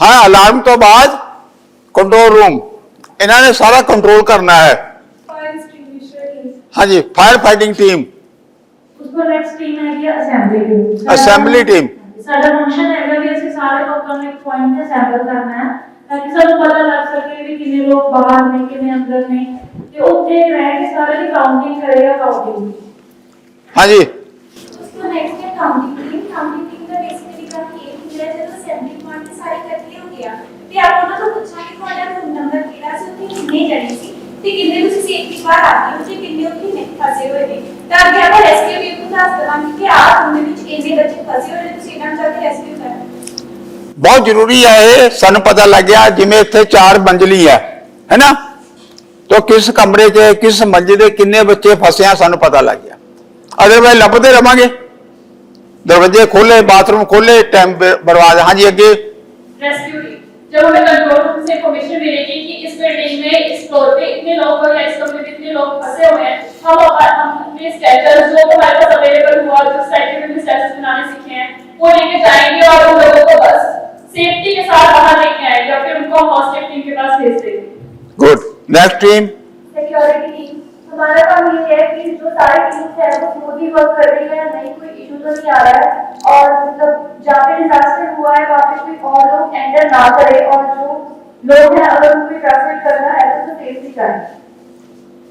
ਹਾਂ ਅਲਾਰਮ ਤੋਂ ਬਾਅਦ ਕੰਟਰੋਲ ਰੂਮ ਇਹਨਾਂ ਨੇ ਸਾਰਾ ਕੰਟਰੋਲ ਕਰਨਾ ਹੈ फायर एक्सटिंग्विशर टीम ਹਾਂਜੀ ਫਾਇਰ ਫਾਈਟਿੰਗ ਟੀਮ उसको नेक्स्ट टीम है कि असेंबली टीम Assembly team। ਸਾਡਾ ਫੰਕਸ਼ਨ ਹੈਗਾ ਵੀ ਅਸੀਂ ਸਾਰੇ ਲੋਕਾਂ ਨੂੰ ਇੱਕ ਪੁਆਇੰਟ ਤੇ ਅਸੈਂਬਲ ਕਰਨਾ ਹੈ ਤਾਂ ਕਿ ਸਾਨੂੰ ਪਤਾ ਲੱਗ ਸਕੇ ਵੀ ਕਿੰਨੇ ਲੋਕ ਬਾਹਰ ਨੇ ਕਿੰਨੇ ਅੰਦਰ ਨੇ ਤੇ ਉੱਥੇ ਰਹਿ ਕੇ ਸਾਰੇ ਦੀ ਕਾਊਂਟਿੰਗ ਕਰੇਗਾ ਕਾਊਂਟਿੰਗ ਹਾਂਜੀ उसको नेक्स्ट है काउंटिंग टीम काउंटिंग टीम का बेसिकली काम ये ਹੁੰਦਾ ਹੈ ਜਦੋਂ ਅਸੈਂਬਲੀ ਗਿਆ। ਤੇ ਆਪ ਉਹਨਾਂ ਤੋਂ ਪੁੱਛਾਂਗੇ ਤੁਹਾਡਾ ਫੋਨ ਨੰਬਰ ਕਿਹੜਾ ਸੀ ਤੇ ਕਿੰਨੇ ਜਣੇ ਸੀ ਤੇ ਕਿੰਨੇ ਤੁਸੀਂ ਸੇਫਟੀ ਬਾਹਰ ਆਏ ਹੋ ਤੇ ਕਿੰਨੇ ਉੱਥੇ ਨੇ, ਫਸੇ ਹੋਏ ਨੇ। ਤਾਂ ਅੱਗੇ ਆਪਾਂ ਰੈਸਕਿਊ ਵੀ ਨੂੰ ਦੱਸ ਦੇਵਾਂਗੇ ਕਿ ਆ ਉਹਦੇ ਵਿੱਚ ਇੰਨੇ ਬੱਚੇ ਫਸੇ ਹੋਏ ਨੇ, ਤੁਸੀਂ ਇਹਨਾਂ ਨੂੰ ਜਾ ਕੇ ਰੈਸਕਿਊ ਕਰਨਾ ਬਹੁਤ ਜ਼ਰੂਰੀ ਹੈ ਇਹ, ਸਾਨੂੰ ਪਤਾ ਲੱਗ ਗਿਆ ਜਿਵੇਂ ਇੱਥੇ ਚਾਰ ਮੰਜ਼ਲੀ ਹੈ ਹੈਨਾ ਤੋ ਕਿਸ ਕਮਰੇ 'ਚ, ਕਿਸ ਮੰਜ਼ਿਲ ਦੇ ਕਿੰਨੇ ਬੱਚੇ ਫਸੇ ਆ, ਸਾਨੂੰ ਪਤਾ ਲੱਗ ਗਿਆ। ਅਦਰਵਾਇਜ਼ ਲੱਭਦੇ ਰਵਾਂਗੇ। ਦਰਵਾਜ਼ੇ ਖੋਲੇ ਬਾਥਰੂਮ ਖੋਲੇ ਟਾਈਮ ਬਰਬਾਦ। ਹਾਂਜੀ, ਅੱਗੇ जब हमें कंट्रोल रूम से इन्फॉर्मेशन मिलेगी कि इस बिल्डिंग में इस फ्लोर पे इतने लोग या इस कमरे में इतने लोग फंसे हुए हैं हम हम अपने स्टेटस जो हमारे पास अवेलेबल हुआ जो साइड में स्टेटस बनाने सीखे हैं वो लेके जाएँगे और उन लोगों को बस सेफ्टी के साथ बाहर लेके आएँगे या फिर उनको हॉस्टल टीम के पास भेज देंगे। Good next team security team हमारा काम ये है कि जो सारे टीम्स हैं वो स्मूथली वर्क कर रही है नहीं कोई इशू तो नहीं आ रहा है। और मतलब जहाँ पे डिजास्टर हुआ है वहाँ पे कोई और लोग एंटर ना करे और जो लोग हैं अगर उनको ट्रांसफ़र करना है तो सेफ्टी करें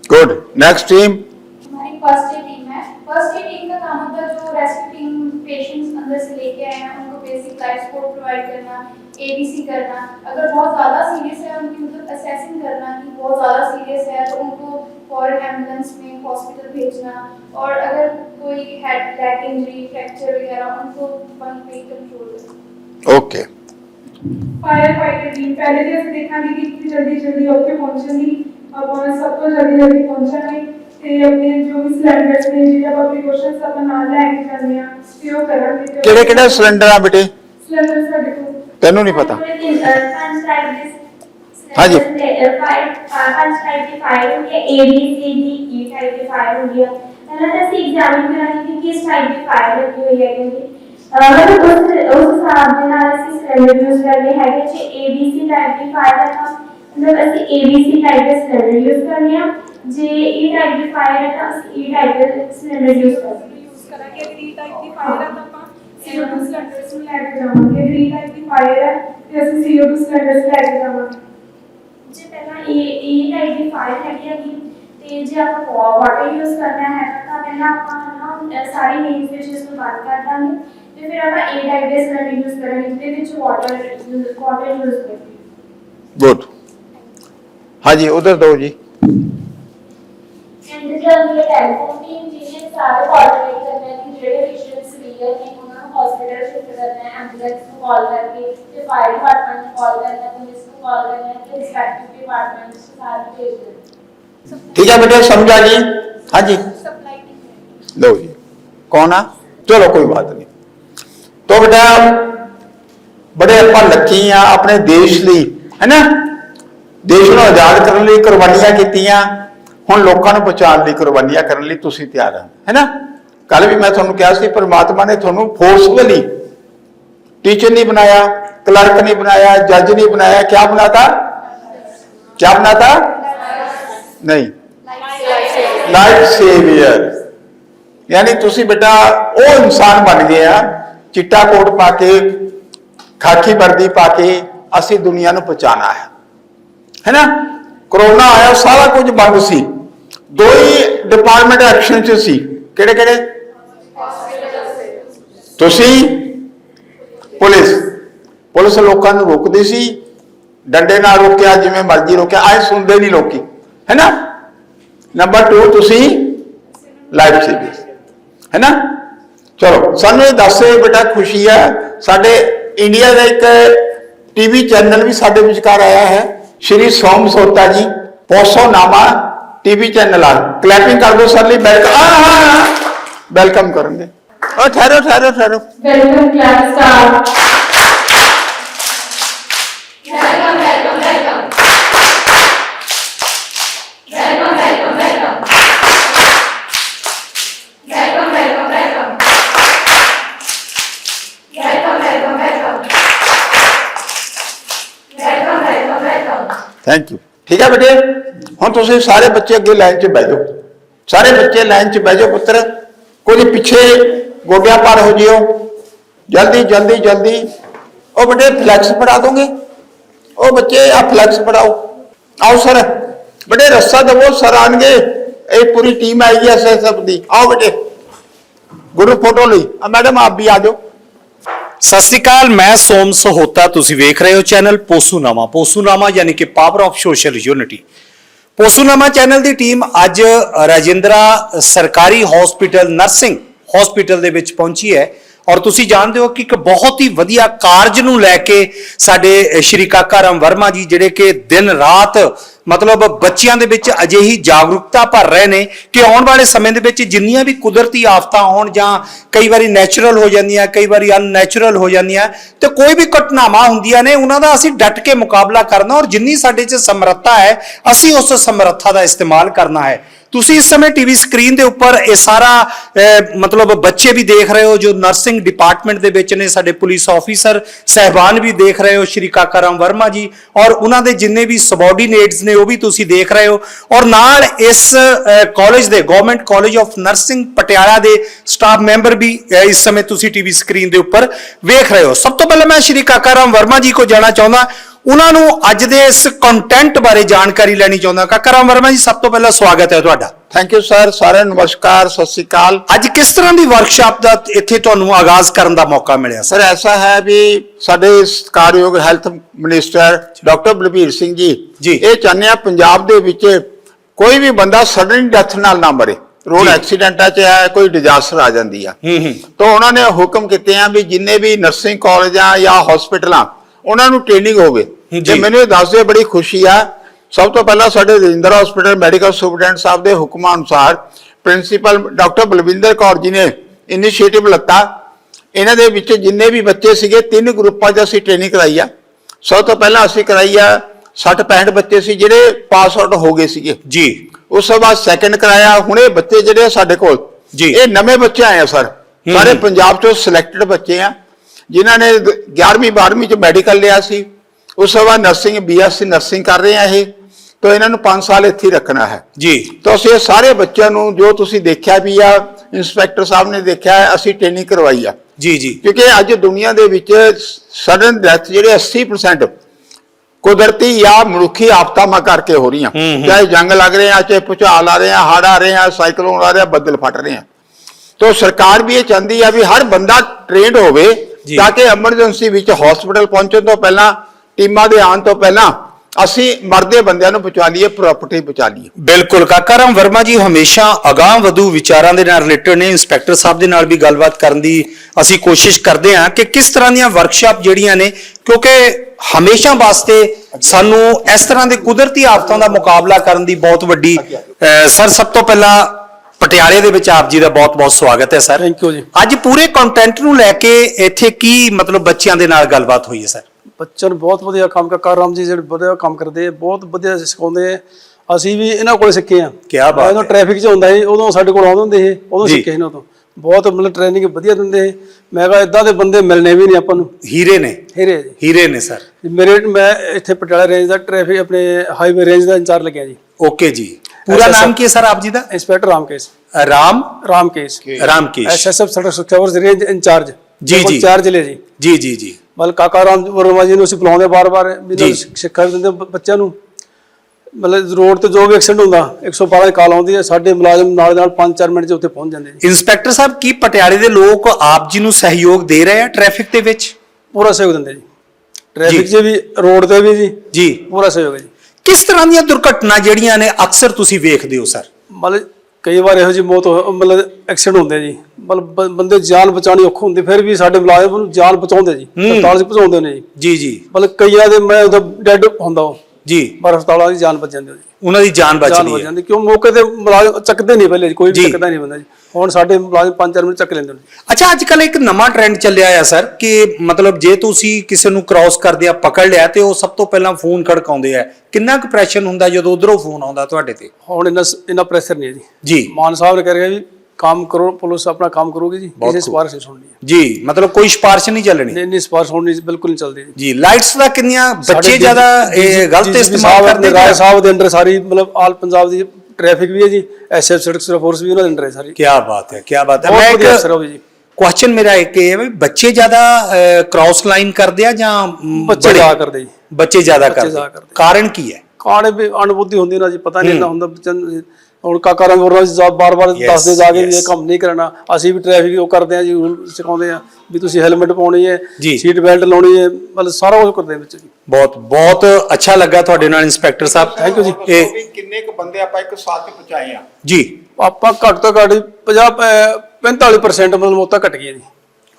गुड नेक्स्ट टीम हमारी फ़र्स्ट टीम है। फ़र्स्ट टीम का काम होता है जो रेस्क्यू टीम पेशेंट्स अंदर से लेके आए हैं उनको बेसिक लाइफ सपोर्ट प्रोवाइड करना एबीसी करना। अगर बहुत ज़्यादा सीरियस है उनकी मतलब असेसिंग करना कि बहुत ज़्यादा सीरियस है तो उनको फॉरन एम्बुलेंस में हॉस्पिटल भेजना और अगर कोई हेड लैग इंजरी फ्रैक्चर वगैरह उनको वहीं पे कंट्रोल करना ਓਕੇ ਫਾਇਰ ਫਾਈਟਰ ਟੀਮ ਪਹਿਲੇ ਤੇ ਅਸੀਂ ਦੇਖਾਂਗੇ ਕਿ ਕਿੰਨੀ ਜਲਦੀ ਜਲਦੀ ਉੱਥੇ ਪਹੁੰਚਣਗੇ ਆਪਾਂ ਸਭ ਤੋਂ ਜਲਦੀ ਜਲਦੀ ਪਹੁੰਚਾਂਗੇ ਤੇ ਆਪਣੇ ਜੋ ਵੀ ਸਿਲੰਡਰਸ ਨੇ ਜਿਹੜੇ ਆਪਾਂ ਪ੍ਰੀਕਾਸ਼ਨਸ ਆਪਾਂ ਨਾਲ ਲੈ ਕੇ ਜਾਂਦੇ ਆ ਤੇ ਉਹ ਕਰਾਂਗੇ ਤੇ ਕਿਹੜੇ ਕਿਹੜੇ ਸਿਲੰਡਰ ਆ ਬੇਟੇ ਸਿਲੰਡਰ ਸਾਡੇ ਕੋਲ ਤੈਨੂੰ ਨਹੀਂ ਪਤਾ पंच टाइप दिस हाँ जी। फाइव पंच टाइप की फाइल होती है A B C D E type की फाइल होती है पहले तो ਅਸੀਂ एग्जामिन ਕਰਾਂਗੇ ਕਿ ਕਿਸ ਟਾਈਪ ਦੀ ਫਾਈਲ ਲੱਗੀ ਹੋਈ ਹੈ ਕਿਉਂਕਿ ਅਹ ਮਤਲਬ ਉਸ ਉਸ ਹਿਸਾਬ ਦੇ ਨਾਲ ਅਸੀਂ ਸਿਲੰਡਰ ਯੂਜ਼ ਕਰਨੇ ਹੈਗੇ ਜੇ ਏ ਬੀ ਸੀ ਟਾਈਪ ਦੀ ਫਾਈਲ ਹੈ ਤਾਂ ਮਤਲਬ ਅਸੀਂ ਏ ਬੀ ਸੀ ਟਾਈਪ ਦੇ ਸਿਲੰਡਰ ਯੂਜ਼ ਕਰਨੇ ਆ ਜੇ ਈ ਟਾਈਪ ਦੀ ਫਾਈਲ ਹੈ ਤਾਂ ਅਸੀਂ ਈ ਟਾਈਪ ਦੇ ਸਿਲੰਡਰ ਯੂਜ਼ ਕਰਾਂਗੇ ਯੂਜ਼ ਕਰਾਂਗੇ ਅਗਰ ਟਾਈਪ ਦੀ ਫਾਇਰ ਹੈ ਤਾਂ ਆਪਾਂ CO2 ਸਿਲੰਡਰਸ ਨੂੰ ਲੈ ਕੇ ਜਾਵਾਂਗੇ ਅਗਰ E ਟਾਈਪ ਦੀ ਫਾਇਰ ਹੈ ਤੇ ਅਸੀਂ CO2 ਸਿਲੰਡਰਸ ਲੈ ਕੇ ਜਾਵਾਂਗੇ ਜੇ ਪਹਿਲਾਂ ਇਹ ਇਹ ਟਾਈਪ ਦੀ ਫਾਈਲ ਹੈਗੀ ਹੈਗੀ ਤੇ ਜੇ ਆਪਾਂ ਵਾਟਰ ਯੂਜ਼ ਕਰਨਾ ਹੈ ਤਾਂ ਪਹਿਲਾਂ ਆਪਾਂ ਨਾ ਸਾਰੀ ਮੇਨ ਸਵਿਚਸ ਨੂੰ ਬੰਦ ਕਰ ਦਾਂਗੇ ਤੇ ਫਿਰ ਆਪਾਂ ਇਹ ਟਾਈਪ ਦੇ ਸਿਲੰਡਰ ਯੂਜ਼ ਕਰਾਂਗੇ ਜਿਹਦੇ ਵਿੱਚ ਵਾਟਰ ਵਾਟਰ ਯੂਜ਼ ਕਰਾਂਗੇ ਗੁੱਡ ਹਾਂਜੀ ਉਧਰ ਦੋ ਜੀ ਐਂਡ ਜਦ ਇਹ ਟੈਲੀਫੋਨ ਟੀਮ ਜਿਹਨੇ ਸਾਰੇ ਕੋਆਰਡੀਨੇਟ ਕਰਨਾ ਹੈ ਕਿ ਜਿਹੜੇ ਪੇਸ਼ੈਂਟਸ ਲੀਗਲ ਨੇ ਉਹਨਾਂ ਨੂੰ ਹਸਪੀਟਲ ਸ਼ਿਫਟ ਕਰਨਾ ਹੈ ਐਂਬੂਲੈਂਸ ਨੂੰ ਕਾਲ ਕਰਕੇ ਤੇ ਫਾਇਰ ਡਿਪਾਰਟਮੈਂਟ ਨੂੰ ਕਾਲ ਕਰਨਾ ਪੁਲਿਸ ਨੂੰ ਕਾਲ ਕਰਨਾ, ਤੇ ਰਿਸਪੈਕਟਿਵ ਡਿਪਾਰਟਮੈਂਟ ਨੂੰ ਸਾਰੇ ਭੇਜ ਠੀਕ ਹੈ ਬੇਟੇ, ਸਮਝ ਆ ਗਈ? ਹਾਂਜੀ। ਸਪਲਾਈ ਲਓ ਜੀ, ਕੌਣ ਆ? ਚਲੋ ਕੋਈ ਬਾਤ ਨਹੀਂ। ਤੋ ਬੇਟਾ, ਬੜੇ ਆਪਾਂ ਲੱਕੀ ਆ ਆਪਣੇ ਦੇਸ਼ ਲਈ, ਹੈਨਾ? ਦੇਸ਼ ਨੂੰ ਆਜ਼ਾਦ ਕਰਨ ਲਈ ਕੁਰਬਾਨੀਆਂ ਕੀਤੀਆਂ, ਹੁਣ ਲੋਕਾਂ ਨੂੰ ਬਚਾਉਣ ਲਈ ਕੁਰਬਾਨੀਆਂ ਕਰਨ ਲਈ ਤੁਸੀਂ ਤਿਆਰ ਹੋ ਹੈਨਾ? ਕੱਲ ਵੀ ਮੈਂ ਤੁਹਾਨੂੰ ਕਿਹਾ ਸੀ, ਪਰਮਾਤਮਾ ਨੇ ਤੁਹਾਨੂੰ ਫੋਰਸਫੁਲੀ ਟੀਚਰ ਨਹੀਂ ਬਣਾਇਆ ਕਲਰਕ ਨਹੀਂ ਬਣਾਇਆ ਜੱਜ ਨਹੀਂ ਬਣਾਇਆ ਕੀ ਬਣਾਤਾ? ਕੀ ਬਣਾਤਾ? ਨਹੀਂ। ਲਾਈਫ ਸੇਵੀਅਰ ਯਾਨੀ ਤੁਸੀਂ ਬੇਟਾ, ਉਹ ਇਨਸਾਨ ਬਣ ਗਏ ਆ, ਚਿੱਟਾ ਕੋਟ ਪਾ ਕੇ, ਖਾਕੀ ਵਰਦੀ ਪਾ ਕੇ ਅਸੀਂ ਦੁਨੀਆ ਨੂੰ ਬਚਾਣਾ ਹੈ। ਹੈਨਾ ਕਰੋਨਾ ਆਇਆ, ਸਾਰਾ ਕੁਝ ਬੰਦ ਸੀ। ਦੋ ਹੀ ਡਿਪਾਰਟਮੈਂਟ ਐਕਸ਼ਨ ਚ ਸੀ। ਕਿਹੜੇ ਕਿਹੜੇ ਤੁਸੀਂ ਪੁਲਿਸ ਪੁਲਿਸ ਲੋਕਾਂ ਨੂੰ ਰੋਕਦੀ ਸੀ, ਡੰਡੇ ਨਾਲ ਰੋਕਿਆ, ਜਿਵੇਂ ਮਰਜ਼ੀ ਰੋਕਿਆ, ਆਏ ਸੁਣਦੇ ਨਹੀਂ ਲੋਕੀ ਹੈਨਾ ਨੰਬਰ 2 ਤੁਸੀਂ ਲਾਈਫ ਸੇਵਰਸ ਹੈ ਨਾ? ਚਲੋ, ਸਾਨੂੰ ਇਹ ਦੱਸੇ ਬੇਟਾ ਖੁਸ਼ੀ ਆ, ਸਾਡੇ ਇੰਡੀਆ ਦਾ ਇੱਕ ਟੀਵੀ ਚੈਨਲ ਵੀ ਸਾਡੇ ਵਿਚਕਾਰ ਆਇਆ ਹੈ, ਸ਼੍ਰੀ ਸੋਮ ਸੋਤਾ ਜੀ, ਪੋਸੋ ਨਾਮਾ ਟੀਵੀ ਚੈਨਲ ਆ। ਕਲੈਪਿੰਗ ਕਰ ਦਿਓ, ਸਰ ਲਈ ਵੈਲਕਮ ਵੈਲਕਮ ਕਰਾਂਗੇ ਉਹ ਠਹਿਰੋ ਠਹਿਰੋ ਠਹਿਰੋ welcome class staff thank you ਠੀਕ ਹੈ ਬੇਟੇ ਹੁਣ ਤੁਸੀਂ ਸਾਰੇ ਬੱਚੇ ਅੱਗੇ ਲਾਈਨ 'ਚ ਬਹਿ ਜਾਓ ਸਾਰੇ ਬੱਚੇ ਲਾਈਨ 'ਚ ਬਹਿ ਜਾਓ ਪੁੱਤਰ ਕੋਈ ਪਿੱਛੇ ਗੋਡਿਆਂ ਪਾਰ ਹੋ ਜਿਓ। ਜਲਦੀ ਜਲਦੀ ਜਲਦੀ। ਉਹ ਬੇਟੇ ਫਲੈਕਸ ਪੜਾ ਦੋਗੇ। ਉਹ ਬੱਚੇ ਆ ਫਲੈਕਸ ਪੜਾਓ ਆਓ ਸਰ ਬੇਟੇ ਰੱਸਾ ਦਵੋ, ਸਰ ਆਣਗੇ। ਇਹ ਪੂਰੀ ਟੀਮ ਆਈ ਹੈ ਐਸਐਸਐਫ ਦੀ। ਆਓ ਬੇਟੇ ਗੁਰੂ ਫੋਟੋ ਲਈ। ਆ ਮੈਡਮ, ਆਪ ਵੀ ਆ ਜਾਓ। ਸਤਿ ਸ਼੍ਰੀ ਅਕਾਲ, ਮੈਂ ਸੋਮ ਸਹੋਤਾ। ਤੁਸੀਂ ਵੇਖ ਰਹੇ ਹੋ ਚੈਨਲ ਪੋਸੂਨਾਮਾ। ਪੋਸੂਨਾਮਾ ਯਾਨੀ ਕਿ ਪਾਵਰ ਆਫ ਸੋਸ਼ਲ ਯੂਨਿਟੀ ਪੋਸੂਨਾਮਾ ਚੈਨਲ ਦੀ ਟੀਮ ਅੱਜ ਰਾਜਿੰਦਰਾ ਸਰਕਾਰੀ ਹਸਪੀਟਲ ਨਰਸਿੰਗ ਹਸਪੀਟਲ ਦੇ ਵਿੱਚ ਪਹੁੰਚੀ ਹੈ। ਔਰ ਤੁਸੀਂ ਜਾਣਦੇ ਹੋ ਕਿ ਇੱਕ ਬਹੁਤ ਹੀ ਵਧੀਆ ਕਾਰਜ ਨੂੰ ਲੈ ਕੇ ਸਾਡੇ ਸ਼੍ਰੀ ਕਾਕਾ ਰਾਮ ਵਰਮਾ ਜੀ ਜਿਹੜੇ ਕਿ ਦਿਨ ਰਾਤ ਮਤਲਬ ਬੱਚਿਆਂ ਦੇ ਵਿੱਚ ਅਜਿਹੀ ਜਾਗਰੂਕਤਾ ਭਰ ਰਹੇ ਨੇ ਕਿ ਆਉਣ ਵਾਲੇ ਸਮੇਂ ਦੇ ਵਿੱਚ ਜਿੰਨੀਆਂ ਵੀ ਕੁਦਰਤੀ ਆਫਤਾਂ ਹੋਣ ਜਾਂ ਕਈ ਵਾਰੀ ਨੈਚੁਰਲ ਹੋ ਜਾਂਦੀਆਂ, ਕਈ ਵਾਰੀ ਅਨਨੈਚੁਰਲ ਹੋ ਜਾਂਦੀਆਂ ਤੇ ਕੋਈ ਵੀ ਘਟਨਾਵਾਂ ਹੁੰਦੀਆਂ ਨੇ, ਉਹਨਾਂ ਦਾ ਅਸੀਂ ਡਟ ਕੇ ਮੁਕਾਬਲਾ ਕਰਨਾ ਔਰ ਜਿੰਨੀ ਸਾਡੇ 'ਚ ਸਮਰੱਥਾ ਹੈ, ਅਸੀਂ ਉਸ ਸਮਰੱਥਾ ਦਾ ਇਸਤੇਮਾਲ ਕਰਨਾ ਹੈ। ਤੁਸੀਂ ਇਸ ਸਮੇਂ ਟੀਵੀ ਸਕਰੀਨ ਦੇ ਉੱਪਰ ਇਹ ਸਾਰਾ ਮਤਲਬ ਬੱਚੇ ਵੀ ਦੇਖ ਰਹੇ ਹੋ, ਜੋ ਨਰਸਿੰਗ ਡਿਪਾਰਟਮੈਂਟ ਦੇ ਵਿੱਚ ਨੇ, ਸਾਡੇ ਪੁਲਿਸ ਆਫੀਸਰ ਸਹਿਬਾਨ ਵੀ ਦੇਖ ਰਹੇ ਹੋ, ਸ਼੍ਰੀ ਕਾਕਾ ਰਾਮ ਵਰਮਾ ਜੀ, ਔਰ ਉਹਨਾਂ ਦੇ ਜਿੰਨੇ ਵੀ ਸਬੋਰਡੀਨੇਟਸ ਨੇ, ਉਹ ਵੀ ਤੁਸੀਂ ਦੇਖ ਰਹੇ ਹੋ, ਔਰ ਨਾਲ ਇਸ ਕਾਲਜ ਦੇ government college of nursing Patiala ਦੇ ਸਟਾਫ ਮੈਂਬਰ ਵੀ ਇਸ ਸਮੇਂ ਤੁਸੀਂ ਟੀਵੀ ਸਕਰੀਨ ਦੇ ਉੱਪਰ ਵੇਖ ਰਹੇ ਹੋ। ਸਭ ਤੋਂ ਪਹਿਲਾਂ ਮੈਂ ਸ਼੍ਰੀ ਕਾਕਾ ਰਾਮ ਵਰਮਾ ਜੀ ਕੋ ਜਾਣਾ ਚਾਹੁੰਦਾ ਉਹਨਾਂ ਨੂੰ ਅੱਜ ਦੇ ਇਸ ਕੰਟੈਂਟ ਬਾਰੇ ਜਾਣਕਾਰੀ ਲੈਣੀ ਚਾਹੁੰਦਾ ਕਾਕਾ ਰਾਮ ਵਰਮਾ ਜੀ ਸਭ ਤੋਂ ਪਹਿਲਾਂ ਸਵਾਗਤ ਹੈ ਤੁਹਾਡਾ। ਥੈਂਕ ਯੂ ਸਰ ਸਾਰਿਆਂ ਨੂੰ ਨਮਸਕਾਰ ਸਤਿ ਸ੍ਰੀ ਅਕਾਲ। ਅੱਜ ਕਿਸ ਤਰ੍ਹਾਂ ਦੀ ਵਰਕਸ਼ਾਪ ਦਾ ਇੱਥੇ ਤੁਹਾਨੂੰ ਆਗਾਜ਼ ਕਰਨ ਦਾ ਮੌਕਾ ਮਿਲਿਆ? ਸਰ ਐਸਾ ਹੈ ਵੀ ਸਾਡੇ ਸਤਿਕਾਰਯੋਗ health minister doctor Balbir Singh ji ji. ਇਹ ਚਾਹੁੰਦੇ ਆ ਪੰਜਾਬ ਦੇ ਵਿੱਚ ਕੋਈ ਵੀ ਬੰਦਾ ਸਡਨ ਡੈਥ ਨਾਲ ਨਾ ਮਰੇ। ਰੋਡ। ਐਕਸੀਡੈਂਟਾਂ 'ਚ ਹੈ ਕੋਈ ਡਿਜ਼ਾਸਟਰ ਆ ਜਾਂਦੀ ਆ। ਹੂੰ ਹੂੰ। ਤਾਂ ਉਹਨਾਂ ਨੇ ਹੁਕਮ ਕੀਤੇ ਆ ਵੀ ਜਿੰਨੇ ਵੀ ਨਰਸਿੰਗ ਕਾਲਜਾਂ ਜਾਂ ਹਸਪੀਟਲਾਂ ਉਹਨਾਂ ਨੂੰ ਟ੍ਰੇਨਿੰਗ ਹੋਵੇ। ਜੀ। ਤੇ ਮੈਨੂੰ ਇਹ ਦੱਸਦੇ ਬੜੀ ਖੁਸ਼ੀ ਆ ਸਭ ਤੋਂ ਪਹਿਲਾਂ ਸਾਡੇ ਰਜਿੰਦਰਾ ਹਸਪੀਟਲ ਮੈਡੀਕਲ ਸੁਪਰਡੈਂਟ ਸਾਹਿਬ ਦੇ ਹੁਕਮਾਂ ਅਨੁਸਾਰ ਪ੍ਰਿੰਸੀਪਲ ਡਾਕਟਰ ਬਲਵਿੰਦਰ ਕੌਰ ਜੀ ਨੇ ਇਨੀਸ਼ੀਏਟਿਵ ਲੱਤਾ। ਇਹਨਾਂ ਦੇ ਵਿੱਚ ਜਿੰਨੇ ਵੀ ਬੱਚੇ ਸੀਗੇ ਤਿੰਨ ਗਰੁੱਪਾਂ 'ਚ ਅਸੀਂ ਟ੍ਰੇਨਿੰਗ ਕਰਾਈ ਆ। ਸਭ ਤੋਂ ਪਹਿਲਾਂ ਅਸੀਂ ਕਰਾਈ ਆ 60 65 ਬੱਚੇ ਸੀ ਜਿਹੜੇ ਪਾਸ ਆਊਟ ਹੋ ਗਏ ਸੀਗੇ। ਜੀ। ਉਸ ਤੋਂ ਬਾਅਦ ਸੈਕੰਡ ਕਰਾਇਆ ਹੁਣ ਇਹ ਬੱਚੇ ਜਿਹੜੇ ਸਾਡੇ ਕੋਲ ਜੀ। ਇਹ ਨਵੇਂ ਬੱਚੇ ਆਏ ਆ ਸਰ। ਸਾਰੇ ਪੰਜਾਬ ਚੋਂ ਸਿਲੈਕਟਡ ਬੱਚੇ ਆ। ਜਿਨ੍ਹਾਂ ਨੇ 11ਵੀਂ 12ਵੀਂ ਚ ਮੈਡੀਕਲ ਲਿਆ ਸੀ ਉਸ ਤੋਂ ਬਾਅਦ ਨਰਸਿੰਗ ਬੀਐਸਸੀ ਨਰਸਿੰਗ ਕਰ ਰਹੇ ਆ ਇਹ ਤਾਂ ਇਹਨਾਂ ਨੂੰ 5 ਸਾਲ ਇੱਥੇ ਹੀ ਰੱਖਣਾ ਹੈ। ਜੀ। ਤਾਂ ਅਸੀਂ ਇਹ ਸਾਰੇ ਬੱਚਿਆਂ ਨੂੰ ਜੋ ਤੁਸੀਂ ਦੇਖਿਆ ਵੀ ਆ ਇੰਸਪੈਕਟਰ ਸਾਹਿਬ ਨੇ ਦੇਖਿਆ ਅਸੀਂ ਟ੍ਰੇਨਿੰਗ ਕਰਵਾਈ ਆ। ਜੀ ਜੀ। ਕਿਉਂਕਿ ਅੱਜ ਦੁਨੀਆ ਦੇ ਵਿੱਚ ਸਡਨ ਡੈਥ ਜਿਹੜੇ 80% ਕੁਦਰਤੀ ਜਾਂ ਮਨੁੱਖੀ ਆਫਤਾਵਾਂ ਕਰਕੇ ਹੋ ਰਹੀਆਂ। ਚਾਹੇ ਜੰਗ ਲੱਗ ਰਹੇ ਆ ਚਾਹੇ ਭੁਚਾਲ ਆ ਰਹੇ ਆ ਹੜ੍ਹ ਆ ਰਹੇ ਆ ਸਾਈਕਲੋਨ ਆ ਰਿਹਾ ਬੱਦਲ ਫਟ ਰਹੇ ਆ। ਤੋਂ ਸਰਕਾਰ ਵੀ ਇਹ ਚਾਹੁੰਦੀ ਆ ਵੀ ਹਰ ਬੰਦਾ ਟ੍ਰੇਨਡ ਹੋਵੇ। ਤਾਂ ਕਿ ਐਮਰਜੈਂਸੀ ਵਿੱਚ ਹਸਪੀਟਲ ਪਹੁੰਚਣ ਤੋਂ ਪਹਿਲਾਂ ਟੀਮਾਂ ਦੇ ਆਉਣ ਤੋਂ ਪਹਿਲਾਂ ਅਸੀਂ ਮਰਦੇ ਬੰਦਿਆਂ ਨੂੰ ਬਚਾ ਲਈਏ ਪ੍ਰਾਪਰਟੀ ਬਚਾ ਲਈਏ। ਬਿਲਕੁਲ ਕਾਕਾ ਰਾਮ ਵਰਮਾ ਜੀ ਹਮੇਸ਼ਾ ਅਗਾਂਹ ਵਧੂ ਵਿਚਾਰਾਂ ਦੇ ਨਾਲ ਰਿਲੇਟਡ ਨੇ। ਇੰਸਪੈਕਟਰ ਸਾਹਿਬ ਦੇ ਨਾਲ ਵੀ ਗੱਲਬਾਤ ਕਰਨ ਦੀ ਅਸੀਂ ਕੋਸ਼ਿਸ਼ ਕਰਦੇ ਹਾਂ ਕਿ ਕਿਸ ਤਰ੍ਹਾਂ ਦੀਆਂ ਵਰਕਸ਼ਾਪ ਜਿਹੜੀਆਂ ਨੇ ਕਿਉਂਕਿ ਹਮੇਸ਼ਾ ਵਾਸਤੇ ਸਾਨੂੰ ਇਸ ਤਰ੍ਹਾਂ ਦੇ ਕੁਦਰਤੀ ਆਫਤਾਂ ਦਾ ਮੁਕਾਬਲਾ ਕਰਨ ਦੀ ਬਹੁਤ ਵੱਡੀ ਸਰ ਸਭ ਤੋਂ ਪਹਿਲਾਂ ਪਟਿਆਲੇ ਦੇ ਵਿੱਚ ਆਪ ਜੀ ਦਾ ਬਹੁਤ-ਬਹੁਤ ਸਵਾਗਤ ਹੈ ਸਰ। Thank you ਜੀ। ਅੱਜ ਪੂਰੇ ਕੰਟੈਂਟ ਨੂੰ ਲੈ ਕੇ ਇੱਥੇ ਕੀ ਮਤਲਬ ਬੱਚਿਆਂ ਦੇ ਨਾਲ ਗੱਲਬਾਤ ਹੋਈ ਹੈ ਸਰ? ਬੱਚਿਆਂ ਨੂੰ ਬਹੁਤ ਵਧੀਆ ਕੰਮ ਕਰ ਰਾਮ ਜੀ ਜਿਹੜੇ ਵਧੀਆ ਕੰਮ ਕਰਦੇ ਆ, ਬਹੁਤ ਵਧੀਆ ਸਿਖਾਉਂਦੇ ਆ। ਅਸੀਂ ਵੀ ਇਹਨਾਂ ਕੋਲੇ ਸਿੱਖੇ ਆ। ਕਿਆ ਬਾਤ ਜਦੋਂ ਟ੍ਰੈਫਿਕ 'ਚ ਹੁੰਦਾ ਸੀ ਉਦੋਂ ਸਾਡੇ ਕੋਲ ਆਉਂਦੇ ਹੁੰਦੇ ਸੀ ਉਦੋਂ। ਸਿੱਖੇ ਇਹਨਾਂ ਤੋਂ। ਬਹੁਤ ਮਤਲਬ ਟ੍ਰੇਨਿੰਗ ਵਧੀਆ ਦਿੰਦੇ ਸੀ। ਮੈਂ ਕਿਹਾ ਇਦਾਂ ਦੇ ਬੰਦੇ ਮਿਲਣੇ ਵੀ ਨਹੀਂ ਆਪਾਂ ਨੂੰ। ਹੀਰੇ ਨੇ? ਹੀਰੇ ਜੀ। ਹੀਰੇ ਨੇ ਸਰ। ਮੇਰੇ ਮੈਂ ਇੱਥੇ ਪਟਿਆਲਾ ਰੇਂਜ ਦਾ ਟ੍ਰੈਫਿਕ ਆਪਣੇ ਹਾਈਵੇ ਰੇਂਜ ਦਾ ਇੰਚਾਰਜ ਲੱਗਿਆ ਜੀ। ਓਕੇ ਜੀ। ਪੂਰਾ ਨਾਮ ਕੀ ਹੈ ਸਰ ਆਪ ਜੀ ਦਾ ਇੰਸਪੈਕਟਰ ਰਾਮਕੇਸ਼ ਰਾਮ ਰਾਮਕੇਸ਼ ਰਾਮਕੇਸ਼ ਐਸਐਸਐਫ ਸੜਕ ਸੁਰੱਖਿਆ ਫੋਰਸ ਰੇਂਜ ਇੰਚਾਰਜ ਜੀ, ਜੀ। ਚਾਰ ਜ਼ਿਲ੍ਹੇ ਜੀ ਜੀ ਜੀ ਜੀ ਮਤਲਬ ਕਾਕਾ ਰਾਮ ਵਰਮਾ ਜੀ ਨੂੰ ਅਸੀਂ ਬੁਲਾਉਂਦੇ ਬਾਰ-ਬਾਰ ਵੀ ਜੀ। ਇਹਨਾਂ ਨੂੰ ਸਿੱਖਿਆ ਦਿੰਦੇ ਬੱਚਿਆਂ ਨੂੰ ਮਤਲਬ ਰੋਡ ਤੇ ਜੋ ਵੀ ਐਕਸੀਡੈਂਟ ਹੁੰਦਾ 112 ਦੀ ਕਾਲ ਆਉਂਦੀ ਹੈ ਸਾਡੇ ਮੁਲਾਜ਼ਮ ਨਾਲ ਨਾਲ 5-4 ਮਿੰਟ 'ਚ ਉੱਥੇ ਪਹੁੰਚ ਜਾਂਦੇ ਜੀ ਇੰਸਪੈਕਟਰ ਸਾਹਿਬ ਕੀ ਪਟਿਆਲੇ ਦੇ ਲੋਕ ਆਪ ਜੀ ਨੂੰ ਸਹਿਯੋਗ ਦੇ ਰਹੇ ਆ ਟ੍ਰੈਫਿਕ ਦੇ ਵਿੱਚ ਪੂਰਾ ਸਹਿਯੋਗ ਦਿੰਦੇ ਜੀ ਟ੍ਰੈਫਿਕ ਜੀ। 'ਚ ਵੀ ਰੋਡ ਤੇ ਵੀ ਜੀ ਜੀ ਪੂਰਾ ਸਹਿਯੋਗ ਹੈ ਜੀ ਕਿਸ ਤਰ੍ਹਾਂ ਦੀਆਂ ਦੁਰਘਟਨਾ ਜਿਹੜੀਆਂ ਨੇ ਅਕਸਰ ਤੁਸੀਂ ਵੇਖਦੇ ਹੋ ਸਰ? ਮਤਲਬ ਕਈ ਵਾਰ ਇਹੋ ਜਿਹੀ ਮੌਤ ਹੋ- ਮਤਲਬ ਐਕਸੀਡੈਂਟ ਹੁੰਦੇ ਜੀ। ਮਤਲਬ ਬ- ਬੰਦੇ ਜਾਨ ਬਚਾਉਣੀ ਔਖੀ ਹੁੰਦੀ ਫਿਰ ਵੀ ਸਾਡੇ ਮੁਲਾਜ਼ਮ ਨੂੰ ਜਾਨ ਬਚਾਉਂਦੇ ਜੀ। ਹਸਪਤਾਲ 'ਚ ਪਹੁੰਚਾਉਂਦੇ ਨੇ ਜੀ। ਜੀ ਜੀ। ਮਤਲਬ ਕਈਆਂ ਦੇ ਮੈਂ ਉਹਦਾ ਡੈੱਡ ਹੁੰਦਾ ਉਹ। ਜੀ। ਪਰ ਹਸਪਤਾਲਾਂ ਦੀ ਜਾਨ ਬਚ ਜਾਂਦੀ ਉਹਦੀ ਉਹਨਾਂ ਦੀ ਜਾਨ ਬਚ ਜਾਨ ਰਹੀ ਹੈ। ਜਾਂਦੀ ਕਿਉਂ? ਮੌਕੇ ਤੇ ਮੁਲਾਜ਼ਮ ਚੱਕਦੇ ਨਹੀਂ ਪਹਿਲੇ ਜੀ, ਕੋਈ ਜੀ। ਵੀ ਚੱਕਦਾ ਨਹੀਂ ਬੰਦਾ ਜੀ। ਹੁਣ ਸਾਡੇ ਮੁਲਾਜ਼ਮ 5-4 ਮਿੰਟ ਚੱਕ ਲੈਂਦੇ ਨੇ ਅੱਛਾ ਅੱਜ ਕੱਲ ਇੱਕ ਨਵਾਂ ਟ੍ਰੈਂਡ ਚੱਲਿਆ ਆ ਸਰ ਕਿ ਮਤਲਬ ਜੇ ਤੁਸੀਂ ਕਿਸੇ ਨੂੰ ਕ੍ਰਾਸ ਕਰਦੇ ਆ ਪਕੜ ਲਿਆ ਤੇ ਉਹ ਸਭ ਤੋਂ ਪਹਿਲਾਂ ਫੋਨ ਖੜਕਾਉਂਦੇ ਆ। ਕਿੰਨਾ ਕੁ ਪ੍ਰੈਸ਼ਰ ਹੁੰਦਾ ਜਦੋਂ ਉਧਰੋਂ ਫੋਨ ਆਉਂਦਾ ਤੁਹਾਡੇ ਤੇ? ਹੁਣ ਇੰਨਾ ਇੰਨਾ ਪ੍ਰੈਸ਼ਰ ਨਹੀਂ ਹੈ ਜੀ। ਜੀ। ਮਾਨ ਸਾਹਿਬ ਨੇ ਕਹਿ ਰਿਹਾ ਵੀ ਕੰਮ ਕਰੋ ਪੁਲਿਸ ਆਪਣਾ ਕੰਮ ਕਰੂਗੀ ਜੀ। ਬਹੁਤ ਕਿਸੇ ਖੂਬ। ਸਿਫਾਰਿਸ਼ ਨਹੀਂ ਸੁਣਨੀ ਹੈ। ਜੀ ਮਤਲਬ ਕੋਈ ਸਿਫਾਰਿਸ਼ ਨਹੀਂ ਚੱਲਣੀ ਨਹੀਂ ਨਹੀਂ ਸਿਫਾਰਿਸ਼ ਹੋਣੀ ਬਿਲਕੁਲ ਨਹੀਂ ਚੱਲਦੀ ਜੀ। ਲਾਈਟਸ ਦਾ ਕਿੰਨੀਆਂ ਬੱਚੇ ਜ਼ਿਆਦਾ ਇਹ ਗਲਤ ਇਸਤੇਮਾਲ ਕਰਦੇ ਨੇ ਸਾਹਿਬ ਦੇ ਅੰਡਰ ਸਾਰੀ ਮਤਲਬ ਆਲ ਪੰਜਾਬ ਦੀ ਟ੍ਰੈਫਿਕ ਵੀ ਹੈ ਜੀ ਐਸਐਫ ਸੜਕ ਸੁਰੱਖਿਆ ਫੋਰਸ ਵੀ ਉਹਨਾਂ ਦੇ ਅੰਡਰ ਹੈ ਸਾਰੀ। ਕੀ ਬਾਤ ਹੈ ਕੀ ਬਾਤ ਹੈ। ਬਹੁਤ ਮੈਂ ਵਧੀਆ ਅਫਸਰ ਇੱਕ ਹੋਵੇ ਜੀ। ਕੁਐਸਚਨ ਮੇਰਾ ਇੱਕ ਇਹ ਹੈ ਵੀ ਬੱਚੇ ਜ਼ਿਆਦਾ ਕ੍ਰਾਸ ਲਾਈਨ ਕਰਦੇ ਆ ਜਾਂ ਮ, ਬੱਚੇ ਬੜੇ? ਜਾ ਕਰਦੇ ਜੀ। ਬੱਚੇ ਜ਼ਿਆਦਾ ਕਰਦੇ। ਕਾਰਨ ਕੀ ਹੈ? ਕਾਣੇ ਵੀ ਅਣਬੁੱਧੀ ਹੁੰਦੀ ਨਾ ਜੀ ਪਤਾ ਨਹੀਂ ਹੁੰਦਾ ਬੱਚਿਆਂ ਨੂੰ। ਹੁਣ ਕਾਕਾ ਰੰਗ ਵਰਨਾ ਬਾਰ-ਬਾਰ ਦੱਸਦੇ ਜਾ ਕੇ ਵੀ. ਇਹ ਕੰਮ ਨਹੀਂ ਕਰਨਾ ਅਸੀਂ ਵੀ ਟ੍ਰੈਫਿਕ ਉਹ ਕਰਦੇ ਆ ਜੀ ਰੂਲ ਸਿਖਾਉਂਦੇ ਆ ਵੀ ਤੁਸੀਂ ਹੈਲਮਟ ਪਾਉਣੀ ਹੈ ਜੀ। ਸੀਟ ਬੈਲਟ ਲਾਉਣੀ ਹੈ ਮਤਲਬ ਸਾਰਾ ਕੁਝ ਕਰਦੇ ਵਿੱਚ ਜੀ। ਬਹੁਤ ਬਹੁਤ ਅੱਛਾ ਲੱਗਾ ਤੁਹਾਡੇ ਨਾਲ ਇੰਸਪੈਕਟਰ ਸਾਹਿਬ। Thank you ਜੀ। ਇਹ ਕਿੰਨੇ ਕੁ ਬੰਦੇ ਆਪਾਂ ਇੱਕ ਸਾਥ ਤੇ ਪਹੁੰਚਾਏ ਆ? ਜੀ। ਆਪਾਂ ਘੱਟ ਤੋਂ ਘੱਟ 50 45% ਮਤਲਬ ਮੌਤਾਂ ਘਟ ਗਈਆਂ ਜੀ।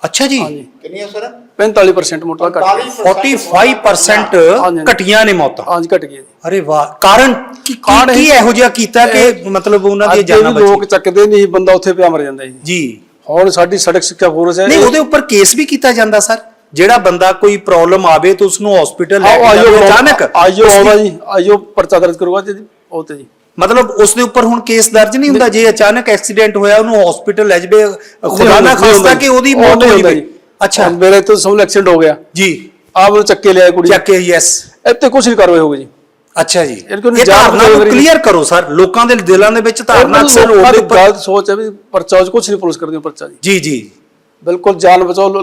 ਅੱਛਾ ਜੀ। ਕਿੰਨੀਆਂ ਸਰ? 45% ਮੌਤਾਂ ਘਟ ਗਈਆਂ 45% ਹਾਂਜੀ। ਘਟੀਆਂ ਨੇ ਮੌਤਾਂ। ਹਾਂਜੀ ਘਟ ਗਈਆਂ ਜੀ। ਅਰੇ ਵਾਹ ਕਾਰਨ ਕੀ ਕੀ- ਇਹ- ਜਿਹਾ ਕੀਤਾ ਕਿ ਮਤਲਬ ਉਹਨਾਂ ਦੀ ਜਾਨਾਂ ਵੀ ਲੋਕ ਬਚੀ ਚੱਕਦੇ ਨਹੀਂ ਬੰਦਾ ਉੱਥੇ ਪਿਆ ਮਰ ਜਾਂਦਾ ਜੀ ਜੀ। ਹੁਣ ਸਾਡੀ ਸੜਕ ਸਿੱਖਿਆ ਫੋਰਸ ਹੈ ਨਹੀਂ ਉਹਦੇ ਉੱਪਰ ਕੇਸ ਵੀ ਕੀਤਾ ਜਾਂਦਾ ਸਰ। ਜਿਹੜਾ ਬੰਦਾ ਕੋਈ ਪ੍ਰੋਬਲਮ ਆਵੇ ਤਾਂ ਉਸ ਨੂੰ ਹਸਪੀਟਲ ਲੈ ਕੇ ਅਚਾਨਕ। ਆਇਓ ਆਉਂਦਾ ਜੀ ਆਇਓ ਪਰਚਾ ਦਰਜ ਕਰਵਾ ਜੀ। ਉਹ ਤੇ ਜੀ। ਮਤਲਬ ਉਸ ਦੇ ਉੱਪਰ ਹੁਣ ਕੇਸ ਦਰਜ ਨਹੀਂ ਹੁੰਦਾ ਜੇ ਅਚਾਨਕ ਐਕਸੀਡੈਂਟ ਹੋਇਆ ਉਹਨੂੰ ਹਸਪੀਟਲ ਲੈ ਜਵੇ ਖੁਦਾ ਨਾ ਖਾਸਤਾ ਕਿ ਉਹਦੀ ਉਹ ਮੌਤ ਹੋ ਜਾਵੇ। ਅੱਛਾ। ਮੇਰੇ ਤੋਂ ਸਮਝ ਐਕਸੀਡੈਂਟ ਹੋ ਗਿਆ। ਜੀ। ਆਪ ਨੂੰ ਚੱਕੇ ਲਿਆ ਕੁੜੀ ਚੱਕ ਯੈਸ ਇੱਥੇ ਕੁਝ ਨਹੀਂ ਕਾਰਵਾਈ ਹੋਊਗੀ ਜੀ। ਅੱਛਾ ਜੀ। ਇਹ ਧਾਰਨਾ ਨੂੰ ਕਲੀਅਰ ਕਰੋ ਸਰ। ਲੋਕਾਂ ਦੇ ਦਿਲਾਂ ਦੇ ਵਿੱਚ ਧਾਰਨਾ ਅਕਸਰ ਉਹਦੇ ਦੀ ਉੱਪਰ ਗਲਤ ਸੋਚ ਹੈ ਵੀ ਪਰਚਾ ਕੁਝ ਨਹੀਂ ਪੁਲਿਸ ਕਰਦੀ ਪਰਚਾ ਜੀ। ਜੀ ਜੀ। ਬਿਲਕੁਲ ਜਾਨ ਬਚਾਓ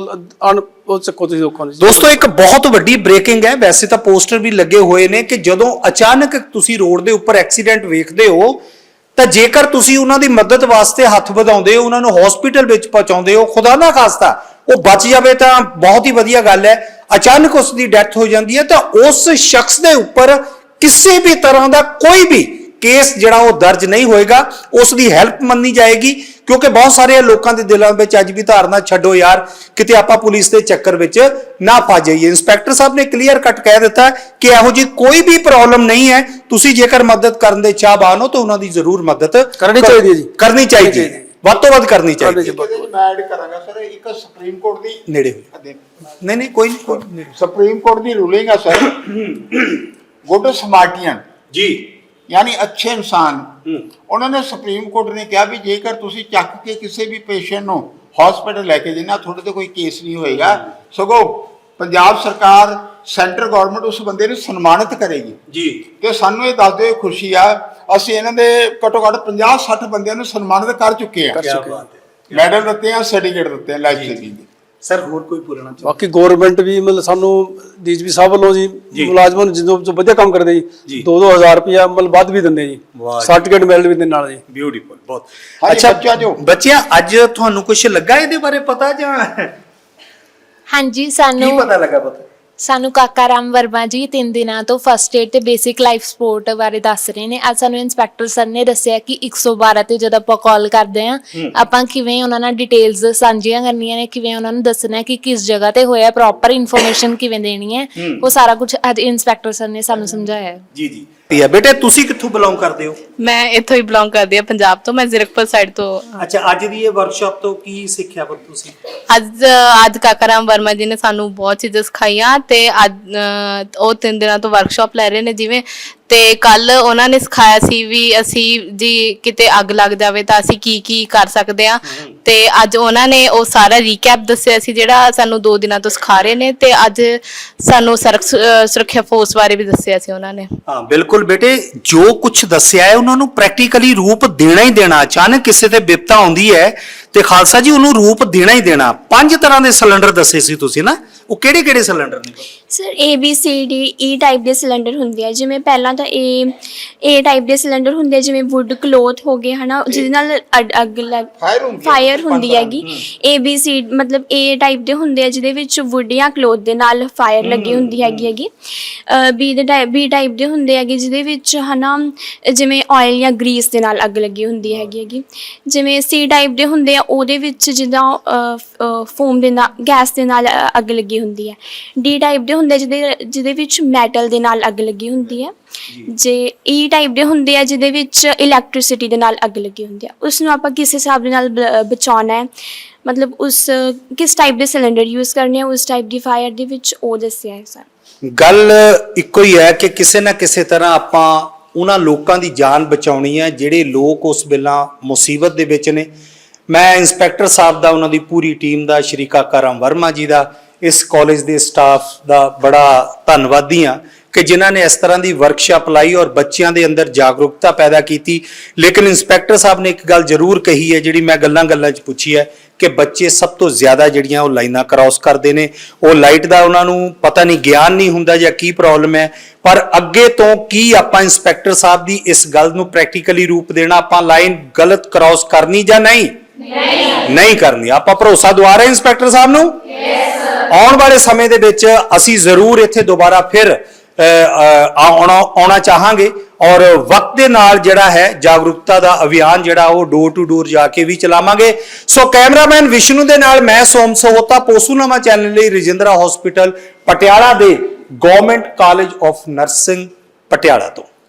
ਅਣ, ਉਹ ਚੱਕੋ ਤੁਸੀਂ ਲੋਕਾਂ ਨੂੰ ਦੋਸਤੋ, ਇੱਕ ਬਹੁਤ ਵੱਡੀ ਬ੍ਰੇਕਿੰਗ ਹੈ। ਵੈਸੇ ਤਾਂ ਪੋਸਟਰ ਵੀ ਲੱਗੇ ਹੋਏ ਨੇ ਕਿ ਜਦੋਂ ਅਚਾਨਕ ਤੁਸੀਂ ਰੋਡ ਦੇ ਉੱਪਰ ਐਕਸੀਡੈਂਟ ਵੇਖਦੇ ਹੋ, ਤਾਂ ਜੇਕਰ ਤੁਸੀਂ ਉਹਨਾਂ ਦੀ ਮਦਦ ਵਾਸਤੇ ਹੱਥ ਵਧਾਉਂਦੇ ਹੋ, ਉਹਨਾਂ ਨੂੰ ਹਸਪੀਟਲ ਵਿੱਚ ਪਹੁੰਚਾਉਂਦੇ ਹੋ, ਖੁਦਾ ਨਾ ਖਾਸਤਾ, ਉਹ ਬਚ ਜਾਵੇ ਤਾਂ ਬਹੁਤ ਹੀ ਵਧੀਆ ਗੱਲ ਹੈ। ਅਚਾਨਕ ਉਸ ਦੀ ਡੈਥ ਹੋ ਜਾਂਦੀ ਹੈ ਤਾਂ ਉਸ ਸ਼ਖਸ ਦੇ ਉੱਪਰ ਕਿਸੇ ਵੀ ਤਰ੍ਹਾਂ ਦਾ ਕੋਈ ਵੀ ਕੇਸ ਜਿਹੜਾ ਉਹ ਦਰਜ ਨਹੀਂ ਹੋਏਗਾ ਉਸ ਦੀ ਹੈਲਪ ਮੰਨੀ ਜਾਏਗੀ ਕਿਉਂਕਿ ਬਹੁਤ ਸਾਰੇ ਲੋਕਾਂ ਦੇ ਦਿਲਾਂ ਵਿੱਚ ਅੱਜ ਵੀ ਧਾਰਨਾ ਛੱਡੋ ਯਾਰ ਕਿਤੇ ਆਪਾਂ ਪੁਲਿਸ ਦੇ ਚੱਕਰ ਵਿੱਚ ਨਾ ਫਾ ਜਾਈਏ। ਇੰਸਪੈਕਟਰ ਸਾਹਿਬ ਨੇ ਕਲੀਅਰ ਕੱਟ ਕਹਿ ਦਿੱਤਾ ਕਿ ਇਹੋ ਜੀ ਕੋਈ ਵੀ ਪ੍ਰੋਬਲਮ ਨਹੀਂ ਹੈ ਤੁਸੀਂ ਜੇਕਰ ਮਦਦ ਕਰਨ ਦੇ ਚਾਹਵਾਨ ਹੋ ਤਾਂ ਉਹਨਾਂ ਦੀ ਜ਼ਰੂਰ ਮਦਦ ਕਰਨੀ ਕਰ- ਚਾਹੀਦੀ ਹੈ ਜੀ। ਕਰਨੀ ਚਾਹੀਦੀ ਹੈ। ਵੱਧ ਤੋਂ ਵੱਧ ਕਰਨੀ ਚਾਹੀਦੀ ਹੈ। ਮੈਂ ਐਡ ਕਰਾਂਗਾ ਸਰ ਇੱਕ ਸੁਪਰੀਮ ਕੋਰਟ ਦੀ ਨੇੜੇ। ਨਹੀਂ ਨਹੀਂ ਕੋਈ ਨਹੀਂ ਕੋਈ ਨਹੀਂ। ਸੁਪਰੀਮ ਕੋਰਟ ਦੀ ਰੂਲਿੰਗ ਹੈ ਸਰ। Good samaritan. ਜੀ। ਯਾਨੀ ਅੱਛੇ ਇਨਸਾਨ। ਉਹਨਾਂ ਨੇ ਸੁਪਰੀਮ ਕੋਰਟ ਨੇ ਕਿਹਾ ਵੀ ਜੇਕਰ ਤੁਸੀਂ ਚੱਕ ਕੇ ਕਿਸੇ ਵੀ ਪੇਸ਼ੈਂਟ ਨੂੰ ਹਸਪੀਟਲ ਲੈ ਕੇ ਜਾਣਾ ਤੁਹਾਡੇ ਤੇ ਕੋਈ ਕੇਸ ਨਹੀਂ ਹੋਏਗਾ। ਸਗੋਂ ਪੰਜਾਬ ਸਰਕਾਰ ਸੈਂਟਰ ਗਵਰਨਮੈਂਟ ਉਸ ਬੰਦੇ ਨੂੰ ਸਨਮਾਨਿਤ ਕਰੇਗੀ। ਜੀ। ਤੇ ਸਾਨੂੰ ਇਹ ਦੱਸਦੇ ਹੋਏ ਖੁਸ਼ੀ ਆ ਅਸੀਂ ਇਹਨਾਂ ਦੇ ਘੱਟੋ ਘੱਟ 50 60 ਬੰਦਿਆਂ ਨੂੰ ਸਨਮਾਨਿਤ ਕਰ ਚੁੱਕੇ ਆ ਮੈਡਲ ਦਿੱਤੇ ਆ ਸਰਟੀਫਿਕੇਟ ਦਿੱਤੇ ਆ ਲਾਈਫ ਸੇਵਿੰਗ ਦੇ। ਸਰ ਹੋਰ ਕੋਈ ਪੁਰਾਣਾ ਬਾਕੀ ਗਵਰਨਮੈਂਟ ਵੀ ਮਤਲਬ ਸਾਨੂੰ ਡੀਜੀਪੀ ਸਾਹਿਬ ਵੱਲੋਂ ਜੀ। ਮੁਲਾਜ਼ਮਾਂ ਨੂੰ ਜਦੋਂ ਜੋ ਵਧੀਆ ਕੰਮ ਕਰਦੇ ਜੀ। ਜੀ। 2-2000 ਰੁਪਇਆ ਮਤਲਬ ਵੱਧ ਵੀ ਦਿੰਦੇ ਜੀ। ਸਰਟੀਫਿਕੇਟ ਮੈਡਲ ਵੀ ਦਿੰਦੇ ਨਾਲ ਜੀ। ਬਿਊਟੀਫੁਲ ਬਹੁਤ। ਜੋ- ਬੱਚਿਆਂ ਅੱਜ ਤੁਹਾਨੂੰ ਕੁਝ ਲੱਗਾ ਇਹਦੇ ਬਾਰੇ ਪਤਾ ਜਾਂ? ਹਾਂਜੀ ਕੀ ਸਾਨੂੰ ਪਤਾ ਲੱਗਾ ਪਤਾ? ਸਾਨੂੰ ਕਾਕਾ ਰਾਮ ਵਰਮਾ ਜੀ ਤਿੰਨ ਦਿਨਾਂ ਤੋਂ ਫਸਟ ਏਡ ਤੇ ਬੇਸਿਕ ਲਾਈਫ ਸਪੋਰਟ ਬਾਰੇ ਦੱਸ ਰਹੇ ਨੇ। ਅੱਜ ਸਾਨੂੰ ਇਨਸਪੈਕਟਰ ਸਰ ਨੇ ਦੱਸਿਆ ਕਿ 112 ਤੇ ਜਦ ਆਪਾਂ ਕਾਲ ਕਰਦੇ ਆ ਆਪਾਂ ਕਿਵੇਂ ਉਹਨਾਂ ਨਾਲ ਡਿਟੇਲਸ ਸਾਂਝੀਆਂ ਕਰਨੀਆਂ ਨੇ ਕਿਵੇਂ ਉਹਨਾਂ ਨੂੰ ਦੱਸਣਾ ਕਿ ਕਿਸ ਜਗ੍ਹਾ ਤੇ ਹੋਇਆ ਪ੍ਰੋਪਰ ਇਨਫੋਰਮੇਸ਼ਨ ਕਿਵੇਂ ਦੇਣੀ ਹੈ ਉਹ ਸਾਰਾ ਕੁਝ ਅੱਜ ਇਨਸਪੈਕਟਰ ਸਰ ਨੇ ਸਾਨੂੰ ਸਮਝਾਇਆ ਹੈ। ਜੀ। ਜੀ ਤੇ ਬੇਟੇ ਤੁਸੀਂ ਕਿੱਥੋਂ ਬਿਲੋਂਗ ਕਰਦੇ ਹੋ? ਮੈਂ ਇੱਥੋਂ ਹੀ ਬਿਲੋਂਗ ਕਰਦੀ ਹਾਂ ਪੰਜਾਬ ਤੋਂ। ਮੈਂ ਜ਼ੀਰਕਪੁਰ ਸਾਈਡ ਤੋਂ। ਅੱਛਾ ਅੱਜ ਦੀ ਇਹ ਵਰਕਸ਼ਾਪ ਤੋਂ ਕੀ ਸਿੱਖਿਆ ਪਰ ਤੁਸੀਂ? ਅੱਜ ਅੱਜ ਕਾਕਾਰਾਮ ਵਰਮਾ ਜੀ ਨੇ ਸਾਨੂੰ ਬਹੁਤ ਚੀਜ਼ਾਂ ਸਿਖਾਈਆਂ ਤੇ ਅੱਜ ਅਹ, ਉਹ ਤਿੰਨ ਦਿਨਾਂ ਤੋਂ ਵਰਕਸ਼ਾਪ ਲੈ ਰਹੇ ਨੇ। ਜਿਵੇਂ ਤੇ ਕੱਲ ਉਹਨਾਂ ਨੇ ਸਿਖਾਇਆ ਸੀ ਵੀ ਅਸੀਂ ਜੀ ਕਿਤੇ ਅੱਗ ਲੱਗ ਜਾਵੇ ਤਾਂ ਅਸੀਂ ਕੀ ਕੀ ਕਰ ਸਕਦੇ ਆ ਤੇ ਅੱਜ ਉਹਨਾਂ ਨੇ ਉਹ ਸਾਰਾ ਰੀਕੈਪ ਦੱਸਿਆ ਸੀ ਜਿਹੜਾ ਸਾਨੂੰ 2 ਦਿਨਾਂ ਤੋਂ ਸਿਖਾ ਰਹੇ ਨੇ ਤੇ ਅੱਜ ਸਾਨੂੰ ਅਹ, ਸੁਰੱਖਿਆ ਫੋਰਸ ਬਾਰੇ ਵੀ ਦੱਸਿਆ ਸੀ ਉਹਨਾਂ ਨੇ। ਹਾਂ ਬਿਲਕੁਲ ਬੇਟੇ ਜੋ ਕੁਝ ਦੱਸਿਆ ਹੈ ਉਹਨਾਂ ਨੂੰ ਪ੍ਰੈਕਟੀਕਲੀ ਰੂਪ ਦੇਣਾ ਹੀ ਦੇਣਾ। ਅਚਾਨਕ ਕਿਸੇ ਤੇ ਵਿਪਤਾ ਆਉਂਦੀ ਹੈ ਤੇ ਖਾਲਸਾ ਜੀ ਉਹਨੂੰ ਰੂਪ ਦੇਣਾ ਹੀ ਦੇਣਾ। ਪੰਜ ਤਰ੍ਹਾਂ ਦੇ ਸਿਲੰਡਰ ਦੱਸੇ ਸੀ ਤੁਸੀਂ ਨਾ। ਉਹ ਕਿਹੜੇ ਕਿਹੜੇ ਸਿਲੰਡਰ ਨੇ? Sir A B C D E type ਦੇ ਸਿਲੰਡਰ ਹੁੰਦੇ ਆ। ਜਿਵੇਂ ਪਹਿਲਾਂ ਤਾਂ ਏ ਏ ਟਾਈਪ ਦੇ ਸਿਲੰਡਰ ਹੁੰਦੇ ਆ ਜਿਵੇਂ ਵੁੱਡ ਕਲੋਥ ਹੋ ਗਏ ਹਨਾ? ਜਿਹਦੇ ਨਾਲ ਅੱਗ- ਅੱਗ ਲੱਗ Fire ਹੁੰਦੀ ਹੈ, ਫਾਇਰ ਹੁੰਦੀ ਹੈਗੀ। ਏ ਬੀ ਸੀ ਮਤਲਬ ਏ ਟਾਈਪ ਦੇ ਹੁੰਦੇ ਆ ਜਿਹਦੇ ਵਿੱਚ ਵੁੱਡ ਜਾਂ ਕਲੋਥ ਦੇ ਨਾਲ ਫਾਇਰ ਲੱਗੀ ਹੁੰਦੀ ਹੈਗੀ ਹੈਗੀ। ਬੀ ਦੇ ਟਾਈਪ ਬੀ ਟਾਈਪ ਦੇ ਹੁੰਦੇ ਹੈਗੇ ਜਿਹਦੇ ਵਿੱਚ ਹਨਾ ਜਿਵੇਂ ਆਇਲ ਜਾਂ ਗਰੀਸ ਦੇ ਨਾਲ ਅੱਗ ਲੱਗੀ ਹੁੰਦੀ ਹੈਗੀ ਹੈਗੀ। ਜਿਵੇਂ ਸੀ ਟਾਈਪ ਦੇ ਹੁੰਦੇ ਆ ਉਹਦੇ ਵਿੱਚ ਜਿੱਦਾਂ ਫੋਮ ਦੇ ਨਾਲ ਗੈਸ ਦੇ ਨਾਲ ਅੱਗ ਲੱਗੀ ਹੁੰਦੀ ਹੈ। ਡੀ ਟਾਈਪ ਦੇ ਹੁੰਦੇ ਆ ਜਿਹਦੇ ਜਿਹਦੇ ਵਿੱਚ ਮੈਟਲ ਦੇ ਨਾਲ ਅੱਗ ਲੱਗੀ ਹੁੰਦੀ ਹੈ। ਜੇ। ਈ ਟਾਈਪ ਦੇ ਹੁੰਦੇ ਆ ਜਿਹਦੇ ਵਿੱਚ ਇਲੈਕਟ੍ਰਿਸਿਟੀ ਦੇ ਨਾਲ ਅੱਗ ਲੱਗੀ ਹੁੰਦੀ ਹੈ। ਉਸ ਨੂੰ ਆਪਾਂ ਕਿਸ ਹਿਸਾਬ ਦੇ ਨਾਲ ਬਚਾਉਣਾ ਹੈ? ਮਤਲਬ ਉਸ ਕਿਸ ਟਾਈਪ ਦੇ ਸਿਲੰਡਰ ਯੂਜ਼ ਕਰਨੇ ਆ? ਉਸ ਟਾਈਪ ਦੀ ਫਾਇਰ ਦੇ ਵਿੱਚ ਉਹ ਦੱਸਿਆ ਹੈ ਸਰ ਗੱਲ ਇੱਕੋ ਹੀ ਹੈ ਕਿ ਕਿਸੇ ਨਾ ਕਿਸੇ ਤਰ੍ਹਾਂ ਆਪਾਂ ਉਹਨਾਂ ਲੋਕਾਂ ਦੀ ਜਾਨ ਬਚਾਉਣੀ ਹੈ ਜਿਹੜੇ ਲੋਕ ਉਸ ਵੇਲਾ ਮੁਸੀਬਤ ਦੇ ਵਿੱਚ ਨੇ। ਮੈਂ ਇੰਸਪੈਕਟਰ ਸਾਹਿਬ ਦਾ, ਉਹਨਾਂ ਦੀ ਪੂਰੀ ਟੀਮ ਦਾ, ਸ਼੍ਰੀ ਕਾਕਾ ਰਾਮ ਵਰਮਾ ਜੀ ਦਾ, ਇਸ ਕਾਲਜ ਦੇ ਸਟਾਫ ਦਾ ਬੜਾ ਧੰਨਵਾਦੀ ਹਾਂ ਕਿ ਜਿਨ੍ਹਾਂ ਨੇ ਇਸ ਤਰ੍ਹਾਂ ਦੀ ਵਰਕਸ਼ਾਪ ਲਾਈ ਔਰ ਬੱਚਿਆਂ ਦੇ ਅੰਦਰ ਜਾਗਰੂਕਤਾ ਪੈਦਾ ਕੀਤੀ। ਲੇਕਿਨ ਇੰਸਪੈਕਟਰ ਸਾਹਿਬ ਨੇ ਇੱਕ ਗੱਲ ਜ਼ਰੂਰ ਕਹੀ ਹੈ, ਜਿਹੜੀ ਮੈਂ ਗੱਲਾਂ-ਗੱਲਾਂ 'ਚ ਪੁੱਛੀ ਹੈ ਕਿ ਬੱਚੇ ਸਭ ਤੋਂ ਜ਼ਿਆਦਾ ਜਿਹੜੀਆਂ ਉਹ ਲਾਈਨਾਂ ਕ੍ਰਾਸ ਕਰਦੇ ਨੇ। ਉਹ ਲਾਈਟ ਦਾ ਉਹਨਾਂ ਨੂੰ ਪਤਾ ਨਹੀਂ, ਗਿਆਨ ਨਹੀਂ ਹੁੰਦਾ ਜਾਂ ਕੀ ਪ੍ਰੋਬਲਮ ਹੈ। ਪਰ ਅੱਗੇ ਤੋਂ ਕੀ ਆਪਾਂ ਇੰਸਪੈਕਟਰ ਸਾਹਿਬ ਦੀ ਇਸ ਗੱਲ ਨੂੰ ਪ੍ਰੈਕਟੀਕਲੀ ਰੂਪ ਦੇਣਾ, ਆਪਾਂ ਲਾਈਨ ਗਲਤ ਕ੍ਰਾਸ ਕਰਨੀ ਜਾਂ ਨਹੀਂ? ਨਹੀਂ ਕਰਨੀ। ਆਪਾਂ ਭਰੋਸਾ ਦਵਾ ਰਹੇ ਇੰਸਪੈਕਟਰ ਸਾਹਿਬ ਨੂੰ? ਆਉਣ ਵਾਲੇ ਸਮੇਂ ਦੇ ਵਿੱਚ ਅਸੀਂ ਜ਼ਰੂਰ ਇੱਥੇ ਦੁਬਾਰਾ ਫਿਰ ਆਉਣਾ ਆਉਣਾ ਚਾਹਾਂਗੇ ਔਰ ਵਕਤ ਦੇ ਨਾਲ ਜਿਹੜਾ ਹੈ ਜਾਗਰੂਕਤਾ ਦਾ ਅਭਿਆਨ ਜਿਹੜਾ ਉਹ ਡੋਰ ਟੂ ਡੋਰ ਜਾ ਕੇ ਵੀ ਚਲਾਵਾਂਗੇ। ਸੋ ਕੈਮਰਾਮੈਨ ਵਿਸ਼ਨੂੰ ਦੇ ਨਾਲ ਮੈਂ ਸੋਮ ਸੋਹਤਾ, ਪੋਸੂਨਾਮਾ ਚੈਨਲ ਲਈ ਰਜਿੰਦਰਾ ਹਸਪੀਟਲ ਪਟਿਆਲਾ ਦੇ government college of nursing Patiala ਤੋਂ।